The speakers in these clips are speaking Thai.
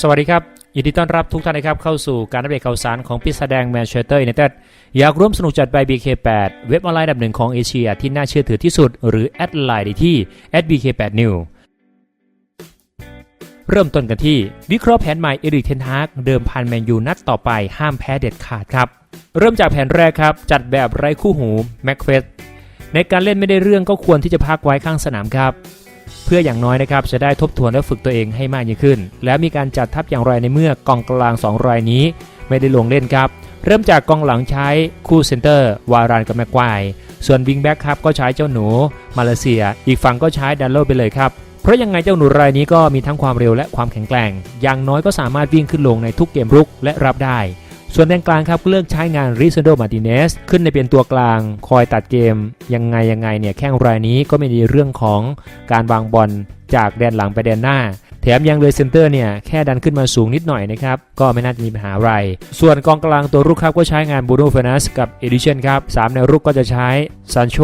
สวัสดีครับ ยินดีต้อนรับทุกท่านนะครับเข้าสู่การอัปเดตข่าวสารของพิษแดงแมนเชสเตอร์ยูไนเต็ดอยากร่วมสนุกจัดไป BK8 เว็บออนไลน์ดับหนึ่งของเอเชียที่น่าเชื่อถือที่สุด หรือแอดไลน์ได้ที่ @bk8new เริ่มต้นกันที่ วิเคราะห์แผนใหม่เอริกเทนฮากเดิมพันแมนยูนัดต่อไปห้ามแพ้เด็ดขาดครับ เริ่มจากแผนแรกครับ จัดแบบไร้คู่หูแม็กเฟสในการเล่นไม่ได้เรื่องก็ควรที่จะพักไว้ข้างสนามครับ เพื่ออย่างน้อยนะครับจะได้ทบทวนและฝึกตัวเองให้มากยิ่งขึ้น แล้วมีการจัดทัพอย่างไรในเมื่อกองกลาง 2 รายนี้ ไม่ได้ลงเล่นครับ เริ่มจากกองหลังใช้คู่เซนเตอร์ วารานกับแม็กควายส่วนวิงแบ็กครับก็ใช้เจ้าหนู มาเลเซีย อีกฝั่งก็ใช้ดันโลไปเลยครับเพราะยังไงเจ้าหนูรายนี้ก็มีทั้งความเร็วและความแข็งแกร่ง อย่างน้อยก็สามารถวิ่งขึ้นลงในทุกเกมรุกและรับได้ ส่วนแดนกลางครับเลือกใช้งานริซ a นโดมาติเนสขึ้นในเป็นตัวกลาง คอยตัดเกม ยังไงยังไงเนี่ยแข้งรายนี้ก็ไม่ดีเรื่องของการวางบอลจากแดนหลังไปแดนหน้า ถมยังเลยเซนเตอร์เนี่ยแค่ดันขึ้นมาสูงนิดหน่อยนะครับ ก็ไม่น่าจะมีปัญหาอะไร ส่วนกองกลางตัวรุกครับก็ใช้งานบูโนเฟนัสกับเอดิเชนครับสามแนวรุกก็จะใช้ซันโช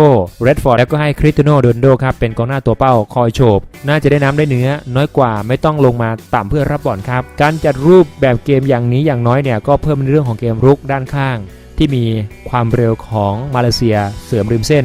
เรดฟอร์ดแล้วก็ให้คริสติโนโดนโดครับเป็นกองหน้าตัวเป้าคอยโฉบน่าจะได้น้ำได้เนื้อ น้อยกว่าไม่ต้องลงมาต่ำเพื่อรับบอลครับ การจัดรูปแบบเกมอย่างนี้อย่างน้อยเนี่ยก็เพิ่มในเรื่องของเกมรุกด้านข้าง ที่มีความเร็วของมาเลเซียเสริมริมเส้น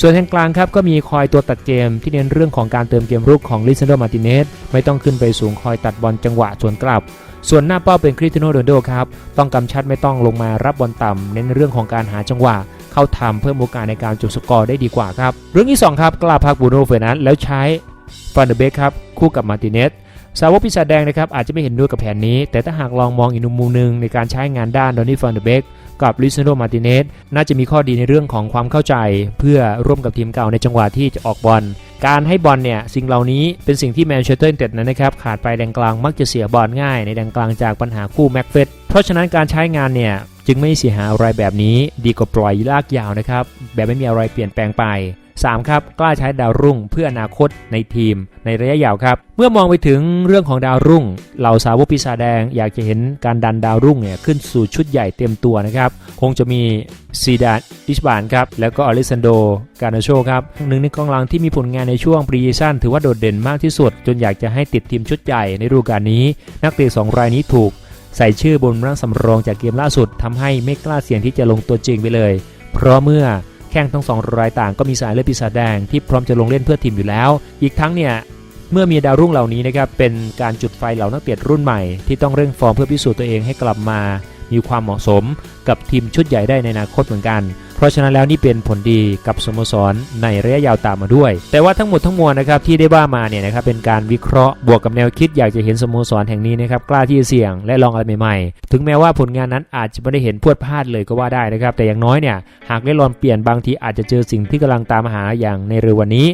ส่วนแทนกลางครับก็มีคอยตัวตัดเกมที่เน้นเรื่องของการเติมเกมรุกของลิซันโดมาติเนสไม่ต้องขึ้นไปสูงคอยตัดบอลจังหวะสวนกลับ ส่วนหน้าเป้าเป็นคริสติโนโรนลโดครับ ต้องกำชัดไม่ต้องลงมารับบอลต่ำ เน้นเรื่องของการหาจังหวะ เข้าทำเพิ่มโอกาสในการจุดสกอร์ได้ดีกว่าครับ เรื่องที่ 2 ครับกล้าพักบูโนเฟอร์นันแล้วใช้ฟันเดอร์เบกครับคู่กับมาติเนสสาวกปีศาจแดงนะครับอาจจะไม่เห็นด้วยกับแผนนี้ แต่ถ้าหากลองมองอีกมุมหนึ่งในการใช้งานด้านดอนนี่ฟันเดอร์เบก กับลิซโดมาติเนสน่าจะมีข้อดีในเรื่องของความเข้าใจ เพื่อร่วมกับทีมเก่าในจังหวะที่จะออกบอลการให้บอลเนี่ยสิ่งเหล่านี้เป็นสิ่งที่แมนเชสเตอร์ยูไนเต็ดนั้นนะครับขาดไปแดงกลางมักจะเสียบอลง่ายในแดงกลางจากปัญหาคู่แม็กเฟตเพราะฉะนั้นการใช้งานเนี่ยจึงไม่เสียหายอะไรแบบนี้ ดีกว่าปล่อยลากยาวนะครับแบบไม่มีอะไรเปลี่ยนแปลงไป 3. ครับกล้าใช้ดาวรุ่งเพื่ออนาคตในทีมในระยะยาวครับ เมื่อมองไปถึงเรื่องของดาวรุ่ง เหล่าสาวกปีศาจแดงอยากจะเห็นการดันดาวรุ่งเนี่ยขึ้นสู่ชุดใหญ่เต็มตัวนะครับ คงจะมีซีดานอิชบานครับ แล้วก็อลิซันโดการนาโชครับหนึ่งในกองหลังที่มีผลงานในช่วงปรีซีซั่นถือว่าโดดเด่นมากที่สุด จนอยากจะให้ติดทีมชุดใหญ่ในฤดูกาลนี้ นักเตะสองรายนี้ถูก ใส่ชื่อบนร่างสำรองจากเกมล่าสุดทำให้ไม่กล้าเสี่ยงที่จะลงตัวจริงไปเลย เพราะเมื่อ แข้งทั้งสองรายต่างก็มีสายเลือดปีศาจแดงที่พร้อมจะลงเล่นเพื่อทีมอยู่แล้ว อีกทั้งเนี่ยเมื่อมีดาวรุ่งเหล่านี้นะครับเป็นการจุดไฟเหล่านักเตะรุ่นใหม่ที่ต้องเร่งฟอร์มเพื่อพิสูจน์ตัวเองให้กลับมา มีความเหมาะสมกับทีมชุดใหญ่ได้ในอนาคตเหมือนกัน ราะฉะนั้นแล้วนี่เป็นผลดีกับสโมสรในระยะยาวตามมาด้วย แต่ว่าทั้งหมดทั้งมวลนะครับที่ได้ว่ามาเนี่ยนะครับเป็นการวิเคราะห์บวกกับแนวคิดอยากจะเห็นสโมสรแห่งนี้นะครับกล้าที่จะเสี่ยงและลองอะไรใหม่ๆ ถึงแม้ว่าผลงานนั้นอาจจะไม่ได้เห็นพวดพลาดเลยก็ว่าได้นะครับ แต่อย่างน้อยเนี่ยหากได้ลองเปลี่ยนบางทีอาจจะเจอสิ่งที่กำลังตามหาอย่างในเร็ววันนี้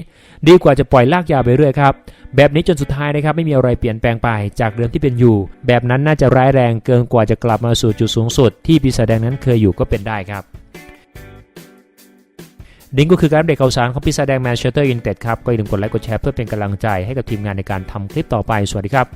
ดีกว่าจะปล่อยลากยาวไปเรื่อยครับแบบนี้จนสุดท้ายนะครับไม่มีอะไรเปลี่ยนแปลงไปจากเดิมที่เป็นอยู่ แบบนั้นน่าจะร้ายแรงเกินกว่าจะกลับมาสู่จุดสูงสุด ที่ปีศาจแดงนั้นเคยอยู่ก็เป็นได้ครับ ดิงก็คือการอัปเด็กข่าวสารของปีศาจแดงแมนเชสเตอร์ยูไนเต็ดครับก็อย่าลืมกดไลค์กดแชร์เพื่อเป็นกำลังใจให้กับทีมงานในการทำคลิปต่อไปสวัสดีครับ